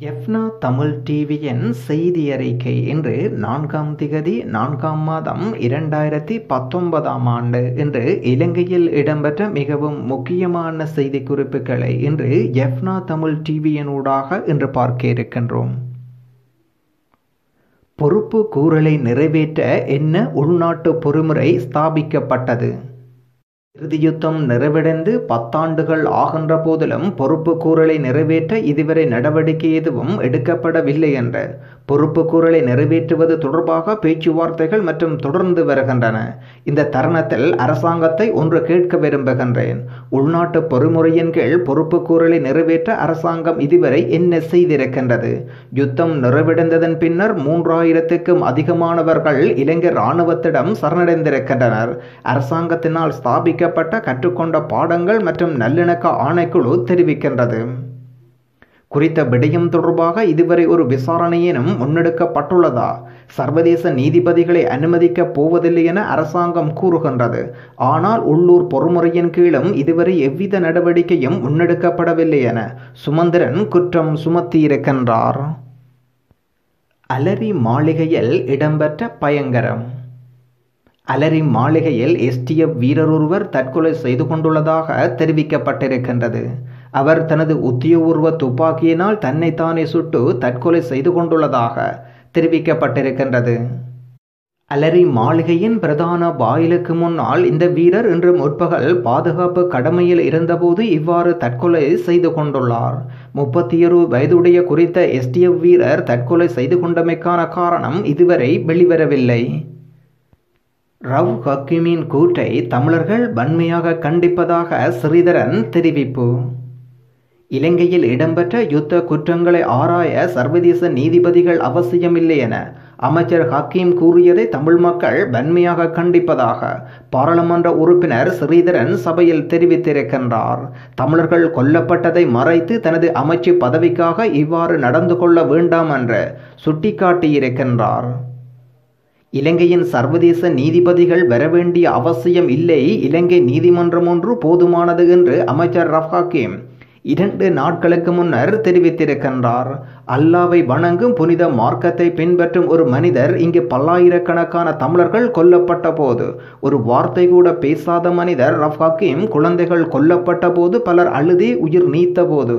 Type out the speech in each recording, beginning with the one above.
எஃப்னா தமிழ் டிவியின் செய்தி அறிக்கை இன்று நான்காம் திகதி நான்காம் மாதம் இரண்டாயிரத்தி பத்தொன்பதாம் ஆண்டு. இன்று இலங்கையில் இடம்பெற்ற மிகவும் முக்கியமான செய்தி குறிப்புகளை இன்று எஃப்னா தமிழ் டிவியினூடாக இன்று பார்க்க இருக்கின்றோம். பொறுப்பு கூறலை நிறைவேற்ற என்ன உள்நாட்டு பொறுமுறை ஸ்தாபிக்கப்பட்டது? இறுதி யுத்தம் நிறைவடைந்து பத்தாண்டுகள் ஆகின்ற போதிலும் பொறுப்பு கூறலை நிறைவேற்ற இதுவரை நடவடிக்கை எதுவும் எடுக்கப்படவில்லை என்ற பொறுப்புக்கூறலை நிறைவேற்றுவது தொடர்பாக பேச்சுவார்த்தைகள் மற்றும் தொடர்ந்து வருகின்றன. இந்த தருணத்தில் அரசாங்கத்தை ஒன்று கேட்க விரும்புகின்றேன். உள்நாட்டு பொறிமுறையின் கீழ் பொறுப்புக்கூறலை நிறைவேற்ற அரசாங்கம் இதுவரை என்ன செய்திருக்கின்றது? யுத்தம் நிறைவடைந்ததன் பின்னர் மூன்றாயிரத்துக்கும் அதிகமானவர்கள் இலங்கை இராணுவத்திடம் சரணடைந்திருக்கின்றனர். அரசாங்கத்தினால் ஸ்தாபிக்கப்பட்ட கற்றுக்கொண்ட பாடங்கள் மற்றும் நல்லிணக்க ஆணைக்குழு தெரிவிக்கின்றது. குறித்த விடயம் தொடர்பாக இதுவரை ஒரு விசாரணையினும் முன்னெடுக்கப்பட்டுள்ளதா? சர்வதேச நீதிபதிகளை அனுமதிக்கப் போவதில்லை என அரசாங்கம் கூறுகின்றது. ஆனால் உள்ளூர் பொறுமுறையின் கீழும் இதுவரை எவ்வித நடவடிக்கையும் முன்னெடுக்கப்படவில்லை என சுமந்திரன் குற்றம் சுமத்தியிருக்கின்றார். அலரி மாளிகையில் இடம்பெற்ற பயங்கரம். அலரி மாளிகையில் எஸ்டிஎஃப் வீரர் ஒருவர் தற்கொலை செய்து கொண்டுள்ளதாக தெரிவிக்கப்பட்டிருக்கின்றது. அவர் தனது உத்தியோகபூர்வ துப்பாக்கியினால் தன்னைத்தானே சுட்டு தற்கொலை செய்து கொண்டுள்ளதாக தெரிவிக்கப்பட்டிருக்கின்றது. அலரி மாளிகையின் பிரதான வாயிலுக்கு முன்னால் இந்த வீரர் இன்று முற்பகல் பாதுகாப்பு கடமையில் இருந்தபோது இவ்வாறு தற்கொலை செய்து கொண்டுள்ளார். முப்பத்தி இரு வயதுடைய குறித்த எஸ்டிஎஃப் வீரர் தற்கொலை செய்து கொண்டமைக்கான காரணம் இதுவரை வெளிவரவில்லை. ரவ் ஹக்கீமின் கூற்றை தமிழர்கள் வன்மையாக கண்டிப்பதாக ஸ்ரீதரன் தெரிவிப்பு. இலங்கையில் இடம்பெற்ற யுத்த குற்றங்களை ஆராய சர்வதேச நீதிபதிகள் அவசியமில்லை என அமைச்சர் ஹக்கீம் கூறியதை தமிழ் மக்கள் வன்மையாக கண்டிப்பதாக பாராளுமன்ற உறுப்பினர் ஸ்ரீதரன் சபையில் தெரிவித்திருக்கின்றார். தமிழர்கள் கொல்லப்பட்டதை மறைத்து தனது அமைச்சு பதவிக்காக இவ்வாறு நடந்து கொள்ள வேண்டாம் என்று சுட்டிக்காட்டியிருக்கின்றார். இலங்கையின் சர்வதேச நீதிபதிகள் வரவேண்டிய அவசியம் இல்லை. இலங்கை நீதிமன்றம் ஒன்று போதுமானது என்று அமைச்சர் ரஃபாக்கிம் இரண்டு நாட்களுக்கு முன்னர் தெரிவித்திருக்கின்றார் அல்லாவை வணங்கும் புனித மார்க்கத்தை பின்பற்றும் ஒரு மனிதர் இங்கு பல்லாயிரக்கணக்கான தமிழர்கள் கொல்லப்பட்ட போது ஒரு வார்த்தை கூட பேசாத மனிதர் ரஃபாக்கிம் குழந்தைகள் கொல்லப்பட்ட போது பலர் அழுதி உயிர் நீத்த போது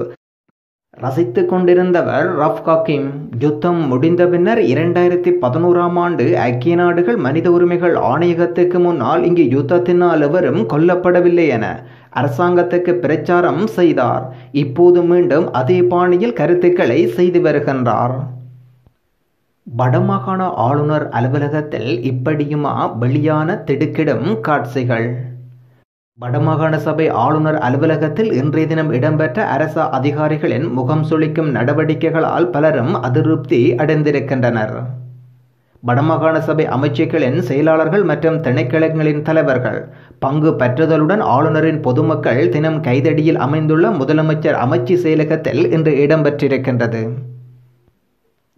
ரசித்து கொண்டிருந்தவர் ரஃப் காக்கிம் யுத்தம் முடிந்த பின்னர் இரண்டாயிரத்தி பதினோராம் ஆண்டு ஐக்கிய நாடுகள் மனித உரிமைகள் ஆணையகத்துக்கு முன்னால் இங்கு யுத்தத்தினால் எவரும் கொல்லப்படவில்லை என அரசாங்கத்துக்கு பிரச்சாரம் செய்தார். இப்போது மீண்டும் அதே பாணியில் கருத்துக்களை செய்து வருகின்றார். வடமாகாண ஆளுநர் அலுவலகத்தில் இப்படியுமா வெளியான திடுக்கிடும் காட்சிகள். வடமாகாண சபை ஆளுநர் அலுவலகத்தில் இன்றைய தினம் இடம்பெற்ற அரச அதிகாரிகளின் முகம் சுளிக்கும் நடவடிக்கைகளால் பலரும் அதிருப்தி அடைந்திருக்கின்றனர். வடமாகாண சபை அமைச்சுக்களின் செயலாளர்கள் மற்றும் திணைக்களங்களின் தலைவர்கள் பங்கு பெற்றுதலுடன் ஆளுநரின் பொதுமக்கள் தினம் கைதடியில் அமைந்துள்ள முதலமைச்சர் அமைச்சு செயலகத்தில் இன்று இடம்பெற்றிருக்கின்றது.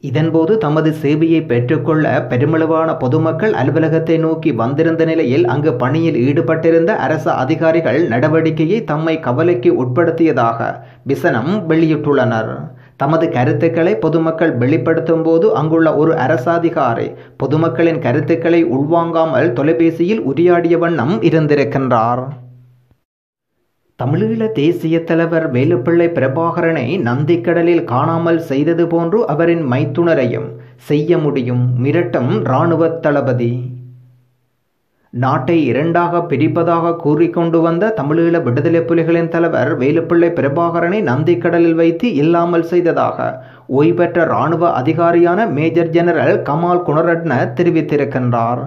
இதன்போது தமது சேவையை பெற்றுக்கொள்ள பெருமளவான பொதுமக்கள் அலுவலகத்தை நோக்கி வந்திருந்த நிலையில் அங்கு பணியில் ஈடுபட்டிருந்த அரச அதிகாரிகள் நடவடிக்கையை தம்மை கவலைக்கு உட்படுத்தியதாக விசனம் வெளியிட்டுள்ளனர். தமது கருத்துக்களை பொதுமக்கள் வெளிப்படுத்தும் போது அங்குள்ள ஒரு அரசாதிகாரி பொதுமக்களின் கருத்துக்களை உள்வாங்காமல் தொலைபேசியில் உரையாடிய வண்ணம் இருந்திருக்கின்றார். தமிழீழ தேசிய தலைவர் வேலுப்பிள்ளை பிரபாகரனை நந்திக்கடலில் காணாமல் செய்தது போன்று அவரின் மைத்துணரையும் செய்ய முடியும் மிரட்டும் இராணுவ தளபதி. நாட்டை இரண்டாக பிரிப்பதாக கூறிக்கொண்டு வந்த தமிழீழ விடுதலை புலிகளின் தலைவர் வேலுப்பிள்ளை பிரபாகரனை நந்திக்கடலில் வைத்து இல்லாமல் செய்ததாக ஓய்வு பெற்ற இராணுவ அதிகாரியான மேஜர் ஜெனரல் கமால் குணரட்ன தெரிவித்திருக்கின்றார்.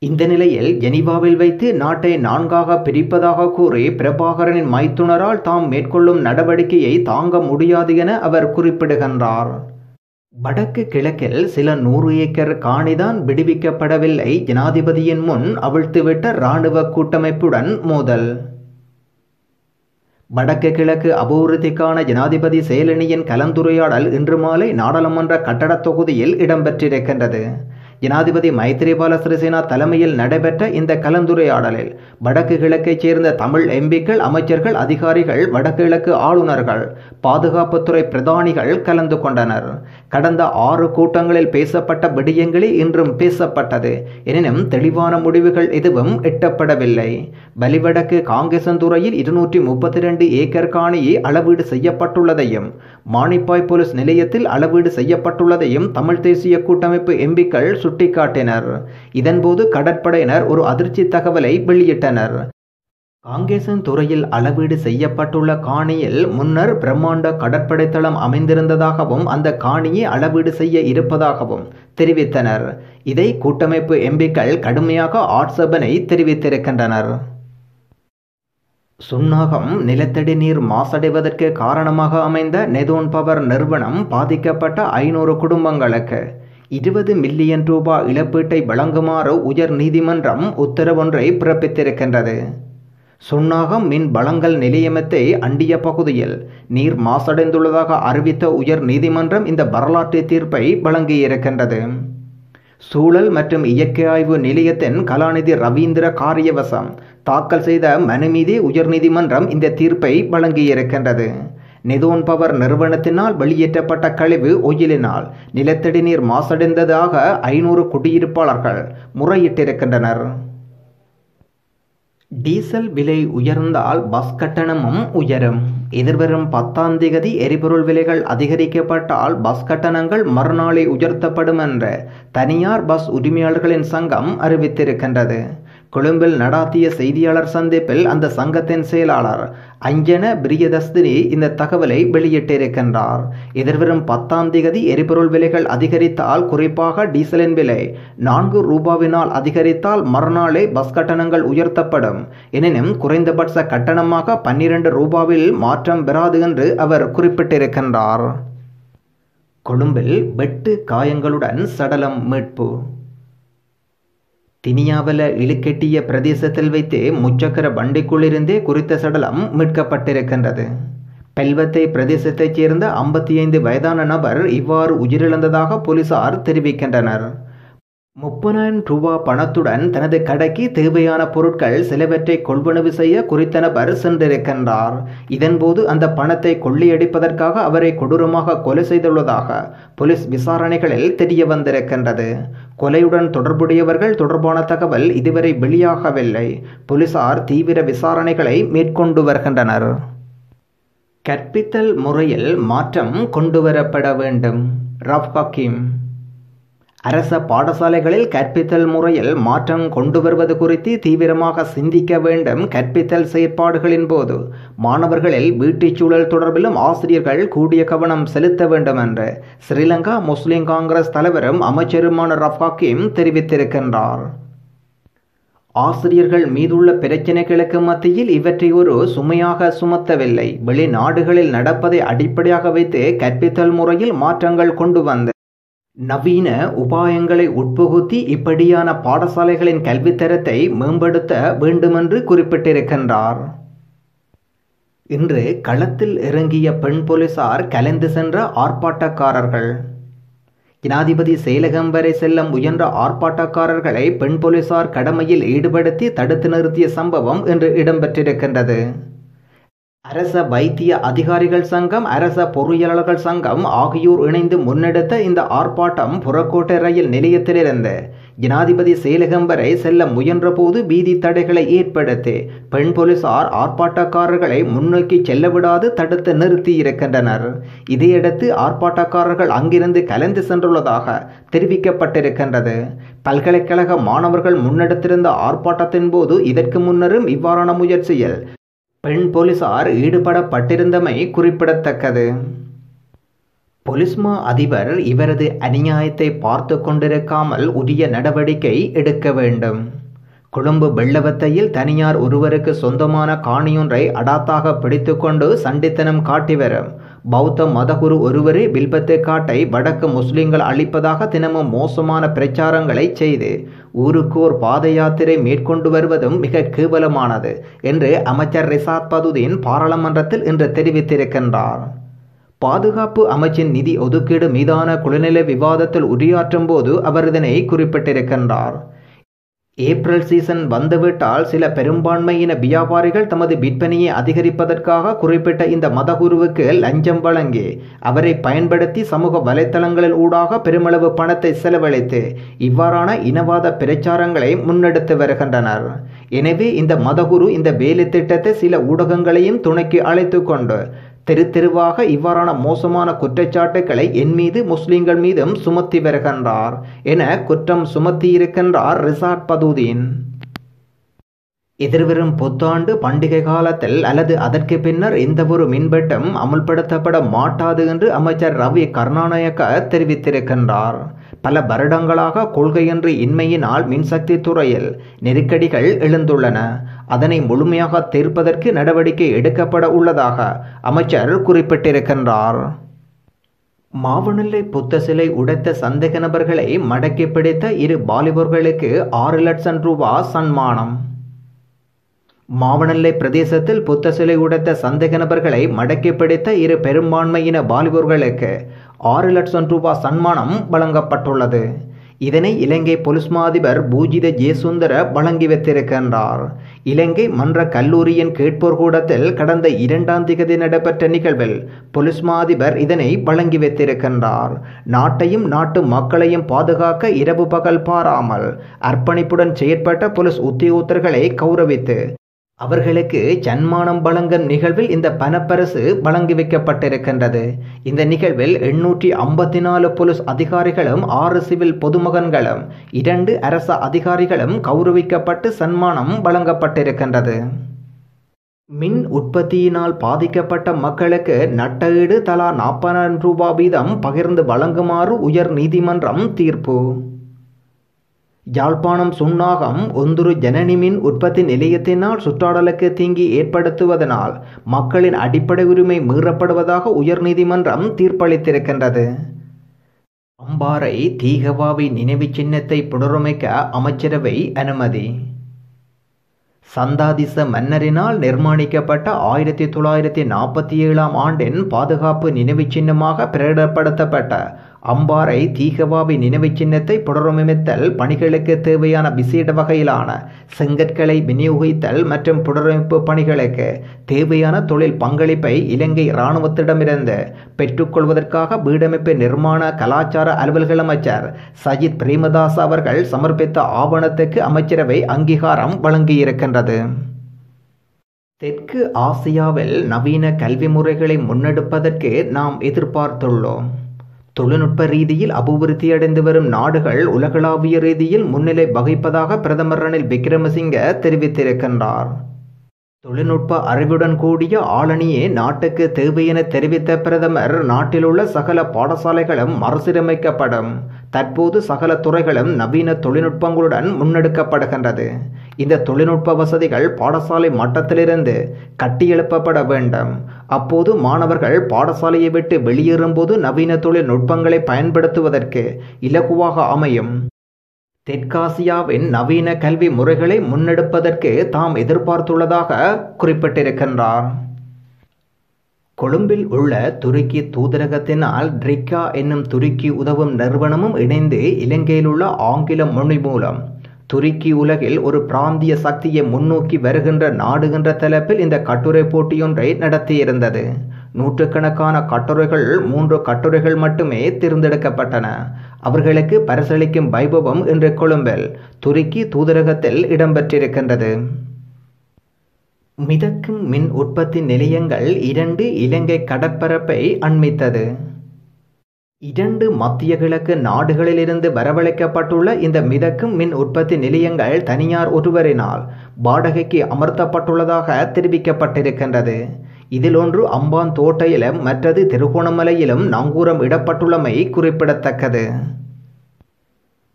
இந்த நிலையில் ஜெனீவாவில் வைத்து நாட்டை நான்காக பிரிப்பதாக கூறி பிரபாகரனின் மைத்துனரால் தாம் மேற்கொள்ளும் நடவடிக்கையை தாங்க முடியாது என அவர் குறிப்பிடுகின்றார். வடக்கு கிழக்கில் சில நூறு ஏக்கர் காணிதான் விடுவிக்கப்படவில்லை. ஜனாதிபதியின் முன் அவிழ்த்துவிட்ட இராணுவ கூட்டமைப்புடன் மோதல். வடக்கு கிழக்கு அபிவிருத்திக்கான ஜனாதிபதி செயலணியின் கலந்துரையாடல் இன்று மாலை நாடாளுமன்ற கட்டடத் தொகுதியில் இடம்பெற்றிருக்கின்றது. ஜனாதிபதி மைத்ரிபால சிறிசேனா தலைமையில் நடைபெற்ற இந்த கலந்துரையாடலில் வடக்கு கிழக்கைச் சேர்ந்த தமிழ் எம்பிக்கள் அமைச்சர்கள் அதிகாரிகள் வடக்கு கிழக்கு ஆளுநர்கள் பாதுகாப்புத்துறை பிரதானிகள் கலந்து கொண்டனர். கடந்த ஆறு கூட்டங்களில் பேசப்பட்ட விடயங்களே இன்றும் பேசப்பட்டது. எனினும் தெளிவான முடிவுகள் எதுவும் எட்டப்படவில்லை. வலிவடக்கு காங்கேசந்துறையில் இருநூற்றி முப்பத்தி ரெண்டு ஏக்கர் காணியை அளவீடு செய்யப்பட்டுள்ளதையும் மானிப்பாய் போலீஸ் நிலையத்தில் அளவீடு செய்யப்பட்டுள்ளதையும் தமிழ் தேசிய கூட்டமைப்பு எம்பிக்கள் சுட்டிக்காட்டினர். இதன்போது கடற்படையினர் ஒரு அதிர்ச்சி தகவலை வெளியிட்டனர். காங்கேசன் துறையில் அளவீடு செய்யப்பட்டுள்ள காணியில் முன்னர் பிரம்மாண்ட கடற்படை தளம் அமைந்திருந்ததாகவும் அந்த காணியை அளவீடு செய்ய இருப்பதாகவும் தெரிவித்தனர். இதை கூட்டமைப்பு எம்பிக்கள் கடுமையாக ஆட்சேபனை தெரிவித்திருக்கின்றனர். சுன்னாகம் நிலத்தடி நீர் மாசடைவதற்கு காரணமாக அமைந்த நெதோன் பவர் நிறுவனம் பாதிக்கப்பட்ட ஐநூறு குடும்பங்களுக்கு இருபது மில்லியன் ரூபாய் இழப்பீட்டை வழங்குமாறு உயர் நீதிமன்றம் உத்தரவொன்றை பிறப்பித்திருக்கின்றது. சுன்னாகம் மின் வளங்கள் நிலையமத்தை அண்டிய பகுதியில் நீர் மாசடைந்துள்ளதாக அறிவித்த உயர் நீதிமன்றம் இந்த வரலாற்று தீர்ப்பை வழங்கியிருக்கின்றது. சூழல் மற்றும் இயற்கை ஆய்வு நிலையத்தின் கலாநிதி ரவீந்திர காரியவசம் தாக்கல் செய்த மனு மீது உயர்நீதிமன்றம் இந்த தீர்ப்பை வழங்கியிருக்கின்றது. நெதோன் பவர் நிறுவனத்தினால் வெளியேற்றப்பட்ட கழிவு ஒயிலினால் நிலத்தடி நீர் மாசடைந்ததாக ஐநூறு குடியிருப்பாளர்கள் முறையிட்டிருக்கின்றனர். டீசல் விலை உயர்ந்தால் பஸ் கட்டணமும் உயரும். எதிர்வரும் பத்தாம் தேதி எரிபொருள் விலைகள் அதிகரிக்கப்பட்டால் பஸ் கட்டணங்கள் மறுநாளை உயர்த்தப்படும் என்று தனியார் பஸ் உரிமையாளர்களின் சங்கம் அறிவித்திருக்கின்றது. கொழும்பில் நடாத்திய செய்தியாளர் சந்திப்பில் அந்த சங்கத்தின் செயலாளர் அஞ்சன பிரியதஸ்தினி இந்த தகவலை வெளியிட்டிருக்கின்றார். எதிர்வரும் பத்தாம் தேதி எரிபொருள் விலைகள் அதிகரித்தால் குறிப்பாக டீசலின் விலை நான்கு ரூபாவினால் அதிகரித்தால் மறுநாளே பஸ் கட்டணங்கள் உயர்த்தப்படும். எனினும் குறைந்தபட்ச கட்டணமாக பன்னிரண்டு ரூபாவில் மாற்றம் பெறாது என்று அவர் குறிப்பிட்டிருக்கின்றார். கொழும்பில் வெட்டு காயங்களுடன் சடலம் மீட்பு. தினியாவல இழுக்கெட்டிய பிரதேசத்தில் வைத்து முச்சக்கர வண்டிக்குள்ளிருந்தே குறித்த சடலம் மீட்கப்பட்டிருக்கின்றது. பெல்வத்தை பிரதேசத்தைச் சேர்ந்த ஐம்பத்தி ஐந்து வயதான நபர் இவ்வாறு உயிரிழந்ததாக போலீசார் தெரிவிக்கின்றனர். முப்பதாயிரம் ரூபா பணத்துடன் தனது கடைக்கு தேவையான பொருட்கள் சிலவற்றை கொள்வனவு செய்ய குறித்த நபர் சென்றிருக்கின்றார். இதன்போது அந்த பணத்தை கொள்ளையடிப்பதற்காக அவரை கொடூரமாக கொலை செய்துள்ளதாக போலீஸ் விசாரணைகளில் தெரிய வந்திருக்கின்றது. கொலையுடன் தொடர்புடையவர்கள் தொடர்பான தகவல் இதுவரை வெளியாகவில்லை. போலீசார் தீவிர விசாரணைகளை மேற்கொண்டு வருகின்றனர். கற்பித்தல் முறையில் மாற்றம் கொண்டுவரப்பட வேண்டும். ரப் ஹக்கீம். அரச பாடசாலைகளில் கற்பித்தல் முறையில் மாற்றம் கொண்டு வருவது குறித்து தீவிரமாக சிந்திக்க வேண்டும் கற்பித்தல் செயற்பாடுகளின் போது. மாணவர்களில் வீட்டுச் சூழல் தொடர்பிலும் ஆசிரியர்கள் கூடிய கவனம் செலுத்த வேண்டும் என்று ஸ்ரீலங்கா முஸ்லிம் காங்கிரஸ் தலைவரும் அமைச்சருமான ரஃப் ஹக்கீம் தெரிவித்திருக்கின்றார். ஆசிரியர்கள் மீதுள்ள பிரச்சினைகளுக்கு மத்தியில் இவற்றை ஒரு சுமையாக சுமத்தவில்லை. வெளிநாடுகளில் நடப்பதை அடிப்படையாக வைத்து கற்பித்தல் முறையில் மாற்றங்கள் கொண்டு வந்த நவீன உபாயங்களை உட்புகுத்தி இப்படியான பாடசாலைகளின் கல்வித்தரத்தை மேம்படுத்த வேண்டுமென்று குறிப்பிட்டிருக்கின்றார். இன்று களத்தில் இறங்கிய பெண் போலீசார் கலைந்து சென்ற ஆர்ப்பாட்டக்காரர்கள். ஜனாதிபதி செயலகம் வரை செல்ல முயன்ற ஆர்ப்பாட்டக்காரர்களை பெண் போலீசார் கடமையில் ஈடுபடுத்தி தடுத்து நிறுத்திய சம்பவம் இன்று இடம்பெற்றிருக்கின்றது. அரச வைத்திய அதிகாரிகள் சங்கம் அரச பொறியியலாளர்கள் சங்கம் ஆகியோர் இணைந்து முன்னெடுத்த இந்த ஆர்ப்பாட்டம் புறக்கோட்டை ரயில் நிலையத்திலிருந்து ஜனாதிபதி செயலகம் வரை செல்ல முயன்றபோது வீதி தடைகளை ஏற்படுத்தி பெண் போலீசார் ஆர்ப்பாட்டக்காரர்களை முன்னோக்கி செல்ல விடாது தடுத்து நிறுத்தி இருக்கின்றனர். இதையடுத்து ஆர்ப்பாட்டக்காரர்கள் அங்கிருந்து கலந்து சென்றுள்ளதாக தெரிவிக்கப்பட்டிருக்கின்றது. பல்கலைக்கழக மாணவர்கள் முன்னெடுத்திருந்த ஆர்ப்பாட்டத்தின் போது இதற்கு முன்னரும் இவ்வாறான முயற்சியில் பெண் போலீசார் ஈடுபடப்பட்டிருந்தமை குறிப்பிடத்தக்கது. பொலிஸ்மா அதிபர் இவரது அநியாயத்தை பார்த்து கொண்டிருக்காமல் உரிய நடவடிக்கை எடுக்க வேண்டும். கொழும்பு வெள்ளவத்தையில் தனியார் ஒருவருக்கு சொந்தமான காணியொன்றை அடாத்தாக பிடித்துக்கொண்டு சண்டித்தனம் காட்டி வரும். பௌத்த மதகுரு ஒருவரே வில்பத்து காட்டை வடக்கு முஸ்லிம்கள் அளிப்பதாக தினமும் மோசமான பிரச்சாரங்களை செய்து ஊருக்கு ஒரு பாத யாத்திரை மேற்கொண்டு வருவதும் மிக கேவலமானது என்று அமைச்சர் ரிசாத் பதுதீன் பாராளுமன்றத்தில் இன்று தெரிவித்திருக்கின்றார். பாதுகாப்பு அமைச்சின் நிதி ஒதுக்கீடு மீதான குழுநிலை விவாதத்தில் உரையாற்றும் போது அவர் இதனை குறிப்பிட்டிருக்கின்றார். ஏப்ரல் சீசன் வந்துவிட்டால் சில பெரும்பான்மையின வியாபாரிகள் தமது விற்பனையை அதிகரிப்பதற்காக குறிப்பிட்ட இந்த மதகுருவுக்கு லஞ்சம் வழங்கி அவரை பயன்படுத்தி சமூக வலைத்தளங்களில் ஊடாக பெருமளவு பணத்தை செலவழித்து இவ்வாறான இனவாத பிரச்சாரங்களை முன்னெடுத்து வருகின்றனர். எனவே இந்த மதகுரு இந்த வேலை திட்டத்தை சில ஊடகங்களையும் துணைக்கு அழைத்து கொண்டு தெரு தெருவாக இவ்வாறான மோசமான குற்றச்சாட்டுக்களை என் மீது முஸ்லிம்கள் மீதும் சுமத்தி வருகின்றார். என குற்றம் சுமத்தியிருக்கின்றார் ரிசாட் பதூதீன். எதிர்வரும் புத்தாண்டு பண்டிகை காலத்தில் அல்லது அதற்கு பின்னர் எந்தவொரு மின்வெட்டும் அமுல்படுத்தப்பட மாட்டாது என்று அமைச்சர் ரவி கருணாநாயக்க தெரிவித்திருக்கின்றார். பல வருடங்களாக கொள்கையின்றி இன்மையினால் மின்சக்தி துறையில் நெருக்கடிகள் எழுந்துள்ளன. அதனை முழுமையாக தீர்ப்பதற்கு நடவடிக்கை எடுக்கப்பட உள்ளதாக அமைச்சர் குறிப்பிட்டிருக்கின்றார். மாவனல்லை புத்த சிலை உடைத்த சந்தேக நபர்களை மடக்கி பிடித்த இரு வாலிபர்களுக்கு ஆறு லட்சம் ரூபாய் சன்மானம். மாவனல்லை பிரதேசத்தில் புத்த சிலை உடைத்த சந்தேக நபர்களை மடக்கி பிடித்த இரு பெரும்பான்மையின வாலிபர்களுக்கு ஆறு லட்சம் ரூபாய் சன்மானம் வழங்கப்பட்டுள்ளது. இதனை இலங்கை பொலிஸ்மா அதிபர் பூஜித ஜெயசுந்தர வழங்கி வைத்திருக்கின்றார். இலங்கை மன்ற கல்லூரியின் கேட்போர் கூடத்தில் கடந்த இரண்டாம் திகதி நடைபெற்ற நிகழ்வில் பொலிஸ்மா அதிபர் இதனை வழங்கி வைத்திருக்கின்றார். நாட்டையும் நாட்டு மக்களையும் பாதுகாக்க இரவு பகல் பாராமல் அர்ப்பணிப்புடன் செயற்பட்ட பொலிஸ் உத்தியோகத்தர்களை கௌரவித்து அவர்களுக்கு சன்மானம் வழங்கும் நிகழ்வில் இந்த பணப்பரசு வழங்கி வைக்கப்பட்டிருக்கின்றது. இந்த நிகழ்வில் எண்ணூற்றி ஐம்பத்தி நாலு போலீஸ் அதிகாரிகளும் ஆறு சிவில் பொதுமகன்களும் இரண்டு அரச அதிகாரிகளும் கௌரவிக்கப்பட்டு சன்மானம் வழங்கப்பட்டிருக்கின்றது. மின் உற்பத்தியினால் பாதிக்கப்பட்ட மக்களுக்கு நட்டஈடு தலா நாற்பதாயிரம் ரூபாய் வீதம் பகிர்ந்து வழங்குமாறு உயர் நீதிமன்றம் தீர்ப்பு. யாழ்ப்பாணம் சுன்னாகம் ஒந்துரு ஜனனிமின் உற்பத்தி நிலையத்தினால் சுற்றாடலுக்கு தீங்கி ஏற்படுத்துவதனால் மக்களின் அடிப்படை உரிமை மீறப்படுவதாக உயர்நீதிமன்றம் தீர்ப்பளித்திருக்கின்றது. அம்பாறை தீகவாவி நினைவு சின்னத்தை புனரமைக்க அமைச்சரவை அனுமதி. சந்தாதிச மன்னரினால் நிர்மாணிக்கப்பட்ட ஆயிரத்தி தொள்ளாயிரத்தி நாற்பத்தி ஏழாம் ஆண்டின் பாதுகாப்பு நினைவு சின்னமாக பிரகடப்படுத்தப்பட்ட அம்பாறை தீகவாவி நினைவு சின்னத்தை புனரமைத்தல் பணிகளுக்கு தேவையான விசேட வகையிலான செங்கற்களை விநியோகித்தல் மற்றும் புனரமைப்பு பணிகளுக்கு தேவையான தொழில் பங்களிப்பை இலங்கை இராணுவத்திடமிருந்து பெற்றுக்கொள்வதற்காக வீடமைப்பு நிர்மாண கலாச்சார அலுவல்கள் அமைச்சர் சஜித் பிரேமதாஸ் அவர்கள் சமர்ப்பித்த ஆவணத்துக்கு அமைச்சரவை அங்கீகாரம் வழங்கியிருக்கின்றது. தெற்கு ஆசியாவில் நவீன கல்வி முறைகளை முன்னெடுப்பதற்கு நாம் எதிர்பார்த்துள்ளோம். தொழில்நுட்ப ரீதியில் அபிவிருத்தியடைந்து வரும் நாடுகள் உலகளாவிய ரீதியில் முன்னிலை வகிப்பதாக பிரதமர் ரணில் விக்ரமசிங்க தெரிவித்திருக்கின்றார். தொழில்நுட்ப அறிவுடன் கூடிய ஆளணியே நாட்டுக்கு தேவை என தெரிவித்த பிரதமர் நாட்டிலுள்ள சகல பாடசாலைகளும் மறுசீரமைக்கப்படும். தற்போது சகல துறைகளும் நவீன தொழில்நுட்பங்களுடன் முன்னெடுக்கப்படுகின்றது. இந்த தொழில்நுட்ப வசதிகள் பாடசாலை மட்டத்திலிருந்து கட்டியெழுப்பப்பட வேண்டும். அப்போது மாணவர்கள் பாடசாலையை விட்டு வெளியேறும்போது நவீன தொழில்நுட்பங்களை பயன்படுத்துவதற்கு இலகுவாக அமையும். தெற்காசியாவின் நவீன கல்வி முறைகளை முன்னெடுப்பதற்கு தாம் எதிர்பார்த்துள்ளதாக குறிப்பிட்டிருக்கின்றார். கொழும்பில் உள்ள துருக்கி தூதரகத்தினால் ட்ரிக்கா என்னும் துருக்கி உதவும் நிறுவனமும் இணைந்து இலங்கையில் உள்ள ஆங்கில மொழி மூலம் துருக்கி உலகில் ஒரு பிராந்திய சக்தியை முன்னோக்கி வருகின்ற நாடுகின்ற தலைப்பில் இந்த கட்டுரை போட்டியொன்றை நடத்தியிருந்தது. நூற்றுக்கணக்கான கட்டுரைகள் மூன்று கட்டுரைகள் மட்டுமே தேர்ந்தெடுக்கப்பட்டன. அவர்களுக்கு பரிசளிக்கும் வைபவம் இன்று கொழும்பில் துருக்கி தூதரகத்தில் இடம்பெற்றிருக்கின்றது. மிதக்கும் மின் உற்பத்தி நிலையங்கள் இரண்டு இலங்கை கடற்பரப்பை அண்மித்தது. இரண்டு மத்திய கிழக்கு நாடுகளிலிருந்து வரவழைக்கப்பட்டுள்ள இந்த மிதக்கும் மின் உற்பத்தி நிலையங்கள் தனியார் ஒருவரினால் வாடகைக்கு அமர்த்தப்பட்டுள்ளதாக தெரிவிக்கப்பட்டிருக்கின்றது. இதில் ஒன்று அம்பான் தோட்டையிலும் மற்றது திருகோணமலையிலும் நாங்கூரம் இடப்பட்டுள்ளமை குறிப்பிடத்தக்கது.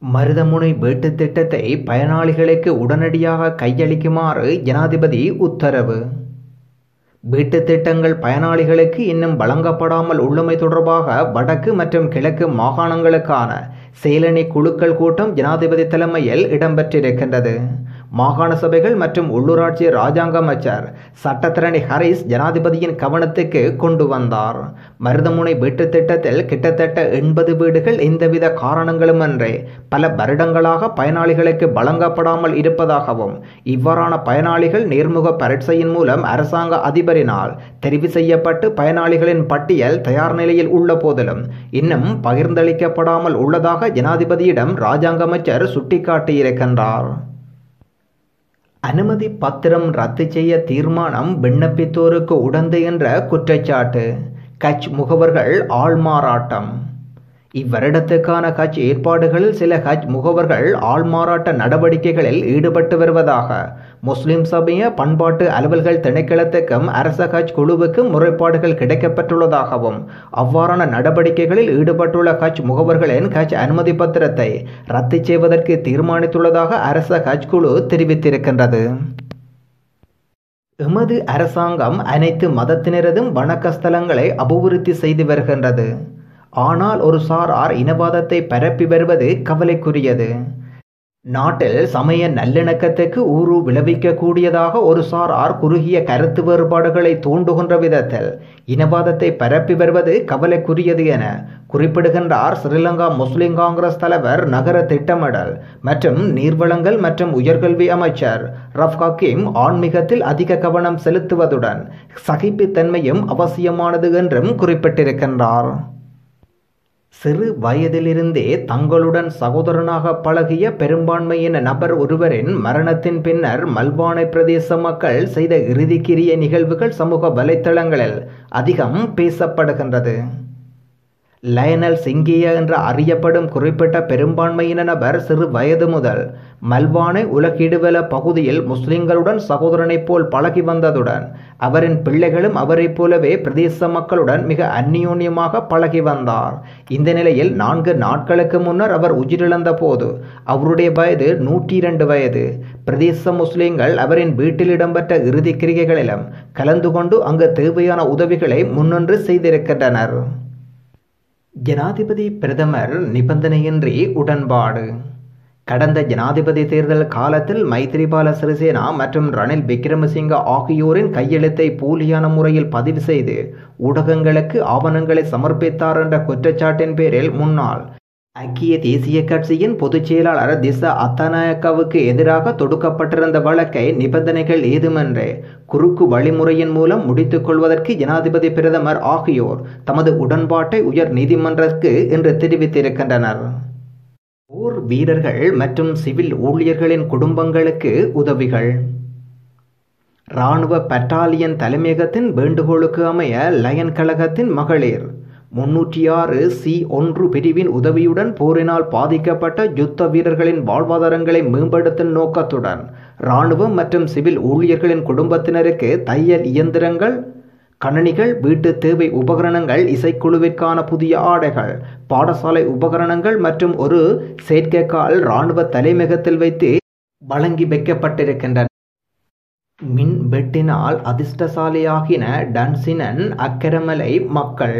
மருதமுனை வீட்டு திட்டத்தை பயனாளிகளுக்கு உடனடியாக கையளிக்குமாறு ஜனாதிபதி உத்தரவு. வீட்டு திட்டங்கள் பயனாளிகளுக்கு இன்னும் வழங்கப்படாமல் உள்ளமை தொடர்பாக வடக்கு மற்றும் கிழக்கு மாகாணங்களுக்கான செயலணி குழுக்கள் கூட்டம் ஜனாதிபதி தலைமையில் இடம்பெற்றிருக்கின்றது. மாகாண சபைகள் மற்றும் உள்ளூராட்சி ராஜாங்க அமைச்சர் சட்டத்திரணி ஹரிஸ் ஜனாதிபதியின் கவனத்துக்கு கொண்டு வந்தார். மருதமுனை வீட்டு திட்டத்தில் கிட்டத்தட்ட எண்பது வீடுகள் எந்தவித காரணங்களுமன்றே பல வருடங்களாக பயனாளிகளுக்கு வழங்கப்படாமல் இருப்பதாகவும் இவ்வாறான பயனாளிகள் நேர்முக பரீட்சையின் மூலம் அரசாங்க அதிபரினால் தெரிவு செய்யப்பட்டு பயனாளிகளின் பட்டியல் தயார் நிலையில் உள்ள போதிலும் இன்னும் பகிர்ந்தளிக்கப்படாமல் உள்ளதாக ஜனாதிபதியிடம் ராஜாங்க அமைச்சர் சுட்டிக்காட்டியிருக்கின்றார். அனுமதி பத்திரம் ரத்து செய்ய தீர்மானம் விண்ணப்பித்தோருக்கு உடந்து என்ற குற்றச்சாட்டு. கட்ச் முகவர்கள் ஆள்மாறாட்டம். இவ்வருடத்துக்கான கட்ச் ஏற்பாடுகளில் சில கட்ச் முகவர்கள் ஆள்மாறாட்ட நடவடிக்கைகளில் ஈடுபட்டு வருவதாக முஸ்லிம் சபைய பண்பாட்டு அலுவல்கள் திணைக்களத்துக்கும் அரச ஹஜ் குழுவுக்கும் முறைப்பாடுகள் கிடைக்கப்பட்டுள்ளதாகவும் அவ்வாறான நடவடிக்கைகளில் ஈடுபட்டுள்ள ஹஜ் முகவர்களின் ஹஜ் அனுமதி பத்திரத்தை ரத்து செய்வதற்கு தீர்மானித்துள்ளதாக அரச ஹஜ் குழு தெரிவித்திருக்கின்றது. எமது அரசாங்கம் அனைத்து மதத்தினரதும் வணக்க ஸ்தலங்களை அபிவிருத்தி செய்து வருகின்றது. ஆனால் ஒரு சாரார் இனவாதத்தை பரப்பி வருவது கவலைக்குரியது. நாட்டில் சமய நல்லிணக்கத்துக்கு ஊறு விளைவிக்கக்கூடியதாக ஒரு சாரார் குறுகிய கருத்து வேறுபாடுகளை தூண்டுகின்ற விதத்தில் இனவாதத்தை பரப்பி வருவது கவலைக்குரியது என குறிப்பிடுகின்றார் ஸ்ரீலங்கா முஸ்லிம் காங்கிரஸ் தலைவர் நகர திட்டமிடல் மற்றும் நீர்வளங்கள் மற்றும் உயர்கல்வி அமைச்சர் ரஃப் ஹக்கீம் ஆன்மீகத்தில் அதிக கவனம் செலுத்துவதுடன் சகிப்புத்தன்மையும் அவசியமானது என்றும் குறிப்பிட்டிருக்கின்றார். சிறு வயதிலிருந்தே தங்களுடன் சகோதரனாக பழகிய பெரும்பான்மையின நபர் ஒருவரின் மரணத்தின் பின்னர் மல்வானை பிரதேச மக்கள் செய்த இறுதிக்கிரிய நிகழ்வுகள் சமூக வலைத்தளங்களில் அதிகம் பேசப்படுகின்றது. லயனல் சிங்கியா என்று அறியப்படும் குறிப்பிட்ட பெரும்பான்மையின நபர் சிறு வயது முதல் மல்வானை உலகிடுவல பகுதியில் முஸ்லிம்களுடன் சகோதரனைப் போல் பழகி வந்ததுடன் அவரின் பிள்ளைகளும் அவரைப் போலவே பிரதேச மக்களுடன் மிக அந்நியோன்யமாக பழகி வந்தார். இந்த நிலையில் நான்கு நாட்களுக்கு முன்னர் அவர் உயிரிழந்த போது அவருடைய வயது நூற்றி இரண்டு வயது. பிரதேச முஸ்லிம்கள் அவரின் வீட்டில் இடம்பெற்ற இறுதி கிரிகைகளிலும் கலந்து கொண்டு அங்கு தேவையான உதவிகளை முன்னின்று செய்திருக்கின்றனர். ஜனாதிபதி பிரதமர் நிபந்தனையின்றி உடன்பாடு. கடந்த ஜனாதிபதி தேர்தல் காலத்தில் மைத்ரிபால சிறிசேனா மற்றும் ரணில் விக்ரமசிங்க ஆகியோரின் கையெழுத்தை போலியான முறையில் பதிவு செய்து ஊடகங்களுக்கு ஆவணங்களை சமர்ப்பித்தார் என்ற குற்றச்சாட்டின் பேரில் முன்னாள் ஐக்கிய தேசிய கட்சியின் பொதுச் செயலாளர் திச அத்தநாயக்காவுக்கு எதிராக தொடுக்கப்பட்டிருந்த வழக்கை நிபந்தனைகள் ஏதுமென்றே குறுக்கு வழிமுறையின் மூலம் முடித்துக் கொள்வதற்கு ஜனாதிபதி பிரதமர் ஆகியோர் தமது உடன்பாட்டை உயர் நீதிமன்றத்துக்கு என்று தெரிவித்திருக்கின்றனர். போர் வீரர்கள் மற்றும் சிவில் ஊழியர்களின் குடும்பங்களுக்கு உதவிகள். இராணுவ பட்டாலியன் தலைமையகத்தின் வேண்டுகோளுக்கு அமைய லயன் கழகத்தின் மகளிர் முன்னூற்றி ஆறு சி ஒன்று பிரிவின் உதவியுடன் போரினால் பாதிக்கப்பட்ட யுத்த வீரர்களின் வாழ்வாதாரங்களை மேம்படுத்தும் நோக்கத்துடன் இராணுவம் மற்றும் சிவில் ஊழியர்களின் குடும்பத்தினருக்கு தையல் இயந்திரங்கள் கணனிகள் வீட்டு தேவை உபகரணங்கள் இசைக்குழுவிற்கான புதிய ஆடைகள் பாடசாலை உபகரணங்கள் மற்றும் ஒரு செயற்கைக்கால் இராணுவ தலைமையகத்தில் வைத்து வழங்கி வைக்கப்பட்டிருக்கின்றன. மின் வெட்டினால் அதிர்ஷ்டசாலியாகின டன்சினன் அக்கரமலை மக்கள்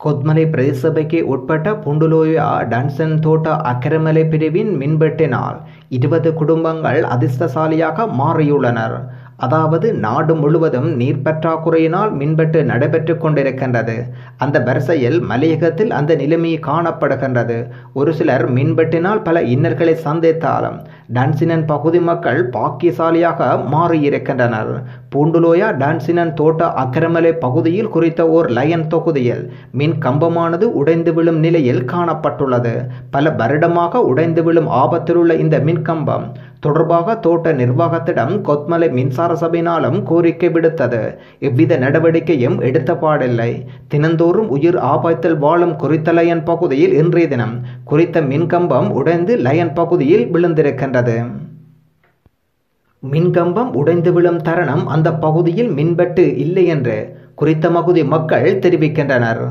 கொத்மலை பிரதேசபைக்கு உட்பட்ட புண்டுலோயா டன்சன் தோட்ட அக்கரமலை பிரிவின் மின்பெட்டினால் இருபது குடும்பங்கள் அதிர்ஷ்டசாலியாக மாறியுள்ளனர். அதாவது நாடு முழுவதும் நீர் பற்றாக்குறையினால் மின்வெட்டு நடைபெற்று கொண்டிருக்கின்றது. அந்த வரிசையில் மலையகத்தில் அந்த நிலைமை காணப்படுகின்றது. ஒரு சிலர் மின்வெட்டினால் பல இன்னல்களை சந்தித்தாலும் டான்சினன் பகுதி மக்கள் பாக்கியசாலியாக மாறியிருக்கின்றனர். பூண்டுலோயா டான்சினன் தோட்ட அக்கரமலை பகுதியில் குறித்த ஓர் லயன் தொகுதியில் மின் கம்பமானது உடைந்து விழும் நிலையில் காணப்பட்டுள்ளது. பல வருடமாக உடைந்து விழும் ஆபத்தில் உள்ள இந்த மின் கம்பம் தொடர்பாக தோட்ட நிர்வாகத்திடம் கொத்மலை மின்சார சபையினாலும் கோரிக்கை விடுத்தது. எவ்வித நடவடிக்கையும் எடுத்த பாடில்லை. தினந்தோறும் உயிர் ஆபத்தில் வாழும் குறித்த லயன் பகுதியில் இன்றைய தினம் குறித்த மின்கம்பம் உடைந்து லயன் பகுதியில் விழுந்திருக்கின்றது. மின்கம்பம் உடைந்து விழும் தருணம் அந்த பகுதியில் மின்வெட்டு இல்லை என்று குறித்த பகுதி மக்கள் தெரிவிக்கின்றனர்.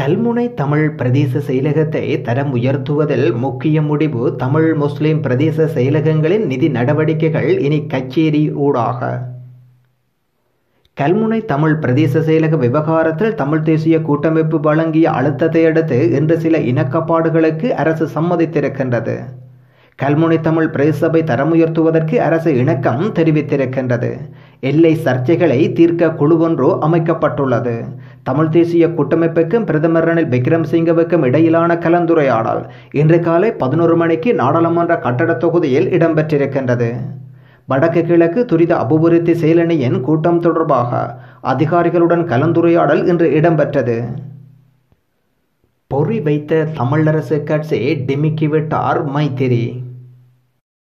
கல்முனை தமிழ் பிரதேச செயலகத்தை தரம் உயர்த்துவதில் முக்கிய முடிவு தமிழ் முஸ்லிம் பிரதேச செயலகங்களின் நிதி நடவடிக்கைகள் இனி கச்சேரி ஊடாக. கல்முனை தமிழ் பிரதேச செயலக விவகாரத்தில் தமிழ் தேசிய கூட்டமைப்பு வழங்கிய அழுத்தத்தை அடுத்து இன்று சில இணக்கப்பாடுகளுக்கு அரசு சம்மதித்திருக்கின்றது. கல்முனை தமிழ் பிரதேசபை தரமுயர்த்துவதற்கு அரசு இணக்கம் தெரிவித்திருக்கின்றது. எல்லை சர்ச்சைகளை தீர்க்க குழுவொன்று அமைக்கப்பட்டுள்ளது. தமிழ் தேசிய கூட்டமைப்புக்கும் பிரதமர் ரணில் விக்ரம்சிங்கவுக்கும் இடையிலான கலந்துரையாடல் இன்று காலை பதினோரு மணிக்கு நாடாளுமன்ற கட்டட தொகுதியில் இடம்பெற்றிருக்கின்றது. வடக்கு கிழக்கு துரித அபிவிருத்தி செயலணியின் கூட்டம் தொடர்பாக அதிகாரிகளுடன் கலந்துரையாடல் இன்று இடம்பெற்றது. பொறி வைத்த தமிழரசு கட்சி டிமிக்கிவிட்டார் மைத்திரி.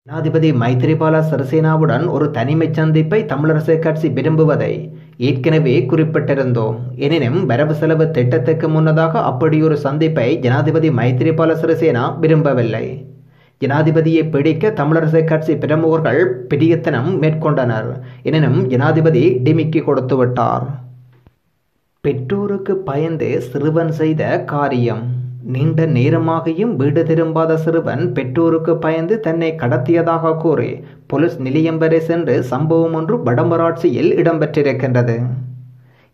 ஜனாதிபதி மைத்திரிபால சிறிசேனாவுடன் ஒரு தனிமை சந்திப்பை தமிழரசு கட்சி விரும்புவதை ஏற்கனவே குறிப்பிட்டிருந்தோம். எனினும் வரவு செலவு திட்டத்துக்கு முன்னதாக அப்படியொரு சந்திப்பை ஜனாதிபதி மைத்திரிபால சிறிசேனா விரும்பவில்லை. ஜனாதிபதியை பிடிக்க தமிழரசு கட்சி பிரமுகர்கள் பிரியத்தனம் மேற்கொண்டனர். எனினும் ஜனாதிபதி டிமிக்கி கொடுத்து விட்டார் பெற்றோருக்கு பயந்து சிறுவன் செய்த காரியம். நீண்ட நேரமாகியும் வீடு திரும்பாத சிறுவன் பெற்றோருக்கு பயந்து தன்னை கடத்தியதாக கூறி போலீஸ் நிலையம் வரை சென்று சம்பவம் ஒன்று வடமராட்சியில் இடம்பெற்றிருக்கின்றது.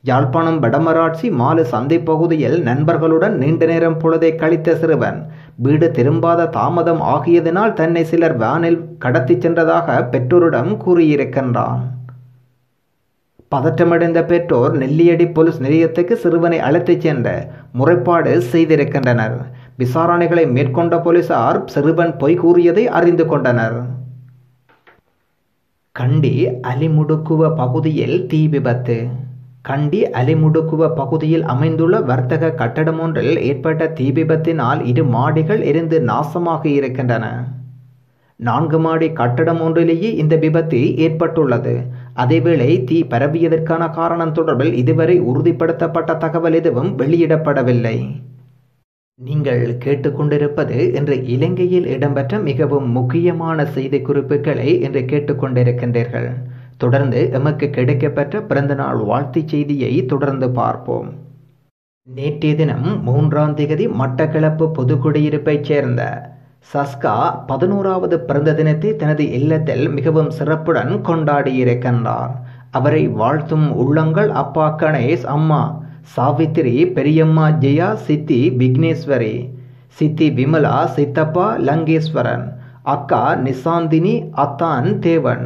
யாழ்ப்பாணம் வடமராட்சி மாலு சந்தை பகுதியில் நண்பர்களுடன் நீண்ட நேரம் பொழுதை கழித்த சிறுவன் வீடு திரும்பாத தாமதம் ஆகியதனால் தன்னை சிலர் வேனில் கடத்திச் சென்றதாக பெற்றோரிடம் கூறியிருக்கின்றான். பதற்றமடைந்த பெற்றோர் நெல்லியடி போலீஸ் நிலையத்துக்கு சிறுவனை அழைத்துச் சென்ற முறைப்பாடு செய்திருக்கின்றனர். விசாரணைகளை மேற்கொண்ட போலீசார் சிறுவன் பொய் கூறியதை அறிந்து கொண்டனர். கண்டி அலிமுடுக்குவ பகுதியில் தீ விபத்து. கண்டி அலிமுடுக்குவ பகுதியில் அமைந்துள்ள வர்த்தக கட்டடம் ஒன்றில் ஏற்பட்ட தீ விபத்தினால் இரு மாடிகள் எரிந்து நாசமாக இருக்கின்றன. நான்கு மாடி கட்டடம் ஒன்றிலேயே இந்த விபத்து ஏற்பட்டுள்ளது. அதேவேளை தீ பரவியதற்கான காரணம் தொடர்பில் இதுவரை உறுதிப்படுத்தப்பட்ட தகவல் எதுவும் வெளியிடப்படவில்லை. நீங்கள் கேட்டுக்கொண்டிருப்பது இன்று இலங்கையில் இடம்பெற்ற மிகவும் முக்கியமான செய்தி குறிப்புகளை இன்று கேட்டுக்கொண்டிருக்கின்றீர்கள். தொடர்ந்து எமக்கு கிடைக்கப்பெற்ற பிறந்தநாள் வாழ்த்துச் செய்தியை தொடர்ந்து பார்ப்போம். நேற்றைய தினம் மூன்றாம் திகதி மட்டக்களப்பு பொதுக்குடியிருப்பைச் சேர்ந்த சஸ்கா பதினோராவது பிறந்த தினத்தை தனது இல்லத்தில் மிகவும் சிறப்புடன் கொண்டாடியிருக்கின்றார் அவரை வாழ்த்தும் உள்ளங்கள் அப்பா கணேஷ் அம்மா சாவித்திரி பெரியம்மா ஜெயா சித்தி விக்னேஸ்வரி சித்தி விமலா சித்தப்பா லங்கேஸ்வரன் அக்கா நிசாந்தினி அத்தான் தேவன்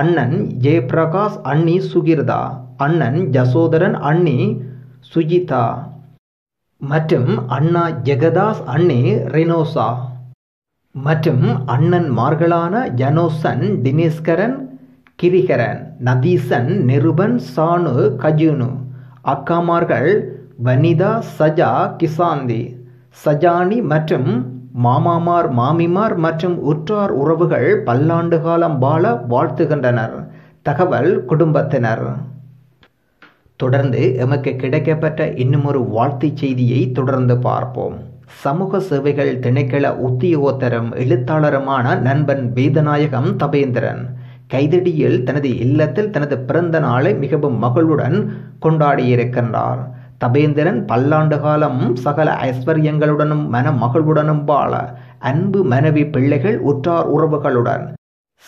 அண்ணன் ஜெயபிரகாஷ் அண்ணி சுகிர்தா அண்ணன் ஜசோதரன் அண்ணி சுஜிதா மற்றும் அண்ணா ஜெகதாஸ் அண்ணி ரெனோசா. மற்றும் அண்ணன்மார்களான ஜனோசன் தினேஸ்கரன் கிரிகரன் நதீசன் நிருபன் சானு கஜுனு. அக்காமார்கள் வனிதா சஜா கிசாந்தி. சஜானி மற்றும் மாமாமார் மாமிமார் மற்றும் உற்றார் உறவுகள் பல்லாண்டு காலம் வாழ வாழ்த்துகின்றனர். தகவல் குடும்பத்தினர். தொடர்ந்து எமக்கு கிடைக்கப்பட்ட இன்னுமொரு வாழ்த்து வாழ்த்துச் செய்தியை தொடர்ந்து பார்ப்போம். சமூக சேவைகள் திணைக்கள உத்தியோகத்தரும் எழுத்தாளருமான நண்பன் வேதநாயகம் தபேந்திரன். கைதடியில் தனது இல்லத்தில் தனது பிறந்த நாளை மிகவும் மகளுடன் கொண்டாடியிருக்கின்றார். தபேந்திரன் பல்லாண்டு காலம் சகல ஐஸ்வர்யங்களுடனும் மன மகளுடனும் வாழ அன்பு மனைவி பிள்ளைகள் உற்றார் உறவுகளுடன்.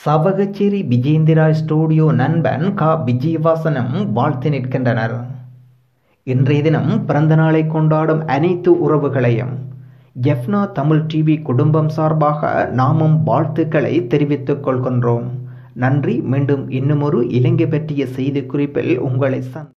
சவகச்சேரி விஜேந்திரா ஸ்டூடியோ நண்பன் கா. விஜயவாசனும் வாழ்த்து நிற்கின்றனர். இன்றைய தினம் பிறந்த நாளை கொண்டாடும் அனைத்து உறவுகளையும் ஜெஃப்னா தமிழ் டிவி குடும்பம் சார்பாக நாமும் வாழ்த்துக்களை தெரிவித்துக் கொள்கின்றோம். நன்றி. மீண்டும் இன்னுமொரு இலங்கை பற்றிய செய்தி குறிப்பில் உங்களை சந்தி